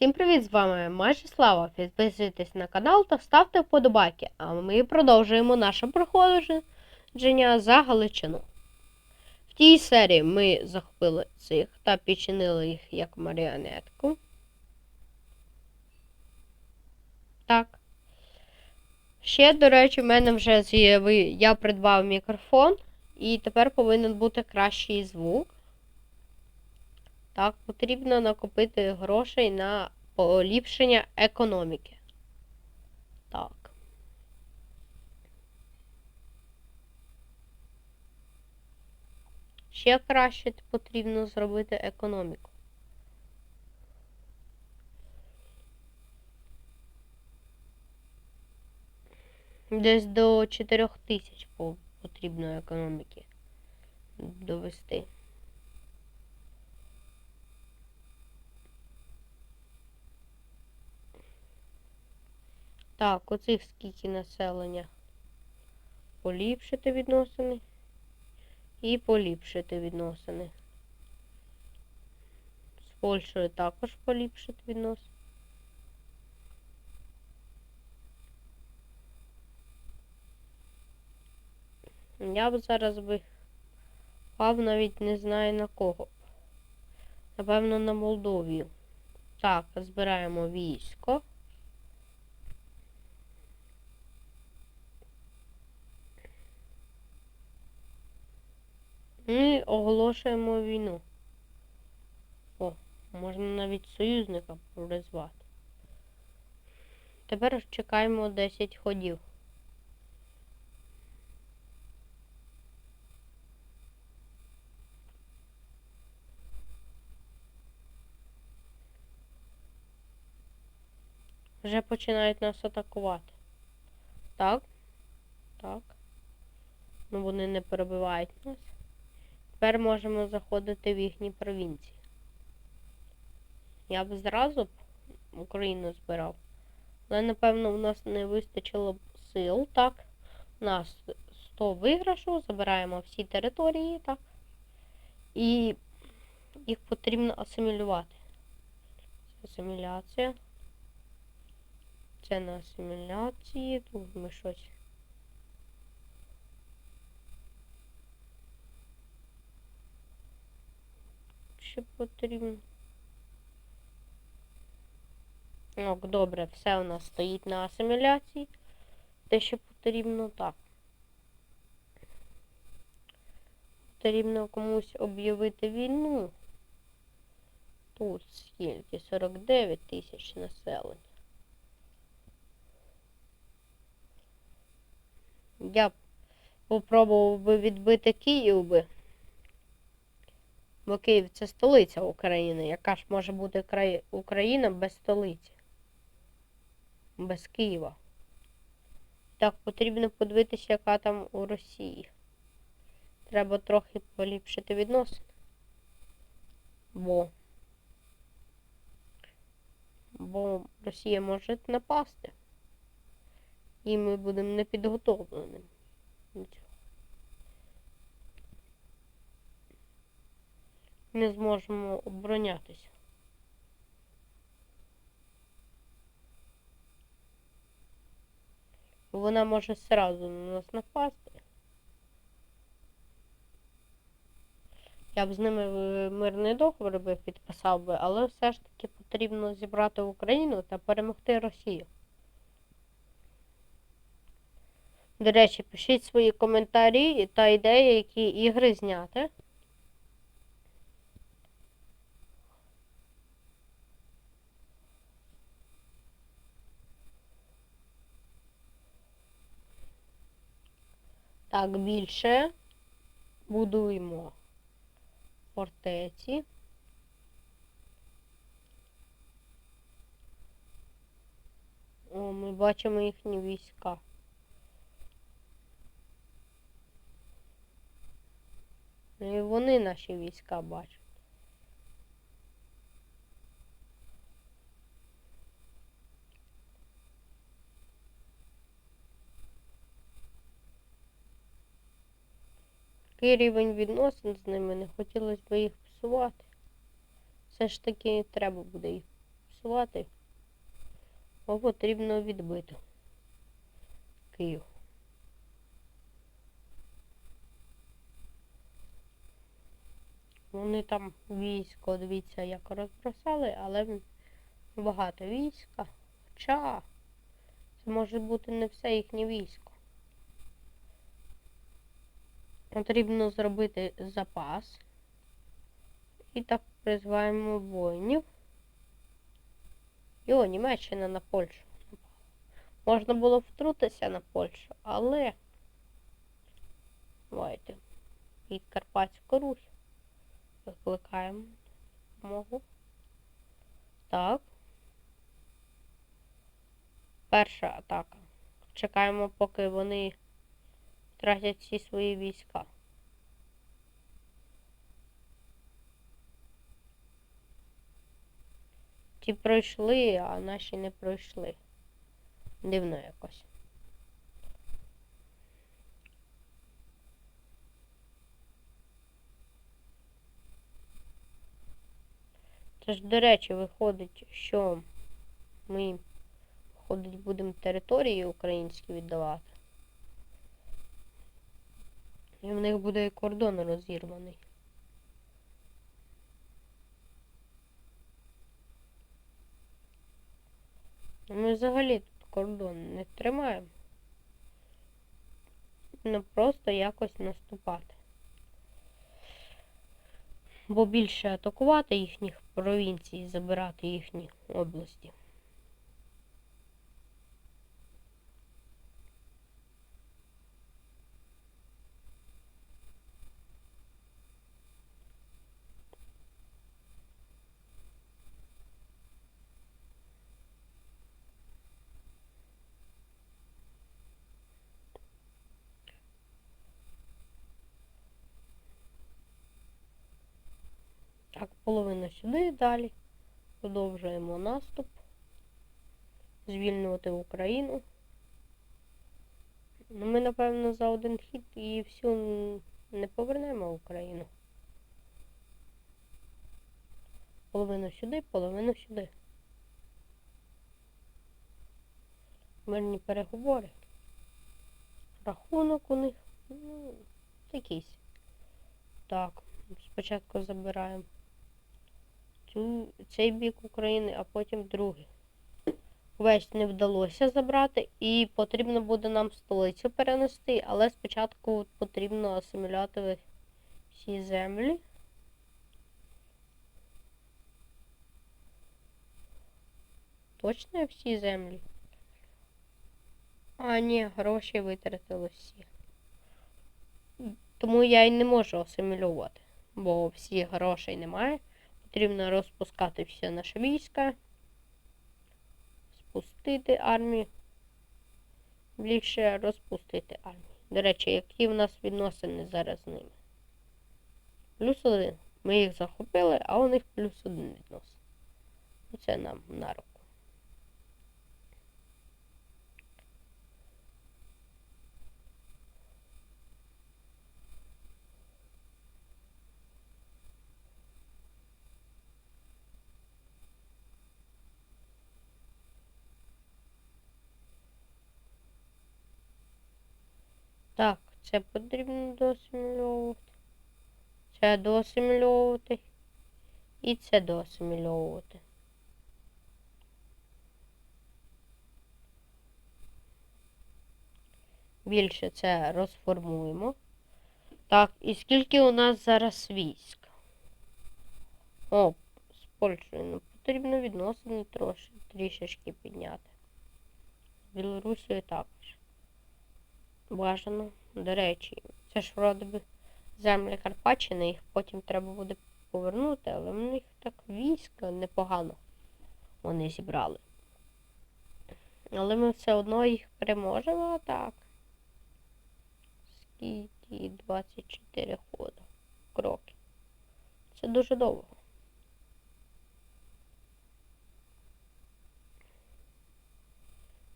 Всім привіт! З вами майже Слава. Підписуйтесь на канал та ставте вподобайки. А ми продовжуємо наше проходження за Галичину. В тій серії ми захопили цих та підчинили їх як маріонетку. Так. Ще, до речі, в мене вже з'явив. Я придбав мікрофон, і тепер повинен бути кращий звук. Так, потрібно накопити грошей на поліпшення економіки. Так. Ще краще потрібно зробити економіку. Десь до 4 тисяч потрібно економіки довести. Так, оцих скільки населення. Поліпшити відносини. І поліпшити відносини. З Польщею також поліпшити відносини. Я б зараз би пав навіть не знаю на кого. Напевно, на Молдовію. Так, збираємо військо. І оголошуємо війну. О, можна навіть союзника призвати. Тепер чекаємо 10 ходів. Вже починають нас атакувати. Так. Так. Ну вони не перебивають нас. Тепер можемо заходити в їхні провінції. Я б зразу б Україну збирав. Але, напевно, у нас не вистачило б сил, так. У нас 100 виграшу, забираємо всі території, так. І їх потрібно асимілювати. Асиміляція. Це на асиміляції. Тут ми щось. Ще потрібно. Ок, добре, все у нас стоїть на асиміляції. Те, що потрібно так. Потрібно комусь об'явити війну. Тут скільки? 49 тисяч населення. Я б попробував би відбити Київ би. Бо Київ це столиця України. Яка ж може бути край... Україна без столиці? Без Києва. Так, потрібно подивитися, яка там у Росії. Треба трохи поліпшити відносини. Бо. Бо Росія може напасти. І ми будемо непідготовленими до цього. Не зможемо оборонятися. Вона може сразу на нас напасти. Я б з ними е, мирний договор би підписав би, але все ж таки потрібно зібрати Україну та перемогти Росію. До речі, пишіть свої коментарі та ідеї, які ігри зняти. Так, більше будуємо фортеці. О, ми бачимо їхні війська. Ну і вони наші війська бачать. Такий рівень відносин з ними, не хотілося б їх псувати. Все ж таки треба буде їх просувати, бо потрібно відбити Київ. Вони там військо, дивіться, як розбросали, але багато війська. Хоча це може бути не все їхнє військо. Потрібно зробити запас. І так призваємо воїнів. Йо, Німеччина на Польщу. Можна було втрутитися на Польщу, але. Давайте. І Карпатську Русь. Викликаємо допомогу. Так. Перша атака. Чекаємо, поки вони втратять всі свої війська. Ті пройшли, а наші не пройшли. Дивно якось. Це ж, до речі, виходить, що ми, виходить, будемо території українські віддавати. І в них буде кордон розірваний. Ми взагалі тут кордон не тримаємо. Не просто якось наступати. Бо більше атакувати їхніх провінцій, забирати їхні області. Так, половина сюди далі. Продовжуємо наступ. Звільнювати Україну. Ну, ми, напевно, за один хід і всю не повернемо Україну. Половину сюди, половину сюди. Мирні переговори. Рахунок у них. Ну, якийсь. Так, спочатку забираємо цю, цей бік України, а потім другий. Весь не вдалося забрати, і потрібно буде нам столицю перенести, але спочатку потрібно асиміляти всі землі. Точно всі землі? А, ні, гроші витратили всі. Тому я й не можу асимілювати, бо всі грошей немає. Потрібно розпускати все наше війська, спустити армію. Більше розпустити армію. До речі, які в нас відносини зараз з ними? Плюс один. Ми їх захопили, а у них плюс один відносин. Це нам на руку. Так, це потрібно доасимільовувати. Це доасимільовувати. І це доасимільовувати. Більше це розформуємо. Так, і скільки у нас зараз військ? О, з Польщею. Ну, потрібно відносини трошки трішечки підняти. З Білорусією також. Бажано. До речі, це ж вроде би землі Карпатщини, їх потім треба буде повернути, але в них так військо непогано вони зібрали. Але ми все одно їх переможемо так. Скільки 24 хода. Кроки. Це дуже довго.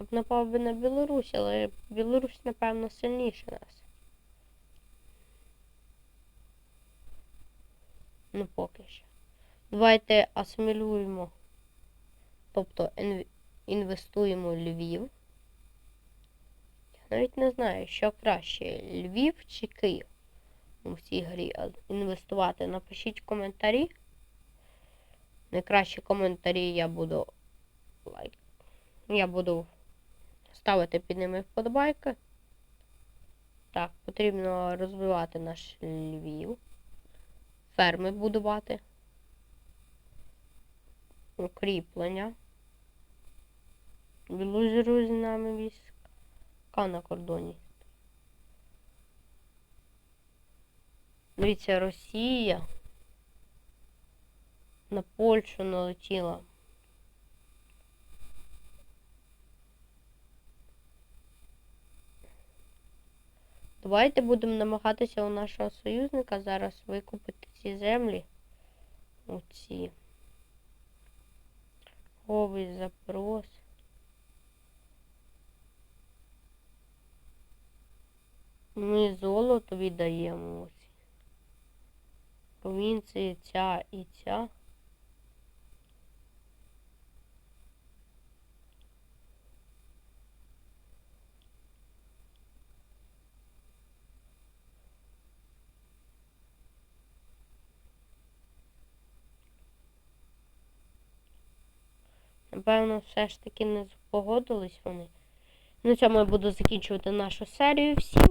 Я б напав би на Білорусь, але Білорусь, напевно, сильніше нас. Ну, поки що. Давайте асимілюємо Тобто інв- інвестуємо Львів. Я навіть не знаю, що краще, Львів чи Київ у цій грі інвестувати. Напишіть коментарі. Найкращі коментарі я буду лайк. Я буду ставити під ними вподобайки. Так, потрібно розвивати наш Львів. Ферми будувати. Укріплення. Білозеру з нами війська на кордоні. Дивіться, Росія на Польщу налетіла. Давайте будемо намагатися у нашого союзника зараз викупити ці землі. Оці. Говий запрос. Ми золото віддаємо оці. Провінції ця і ця. Напевно, все ж таки не погодились вони. На цьому я буду закінчувати нашу серію. Всім!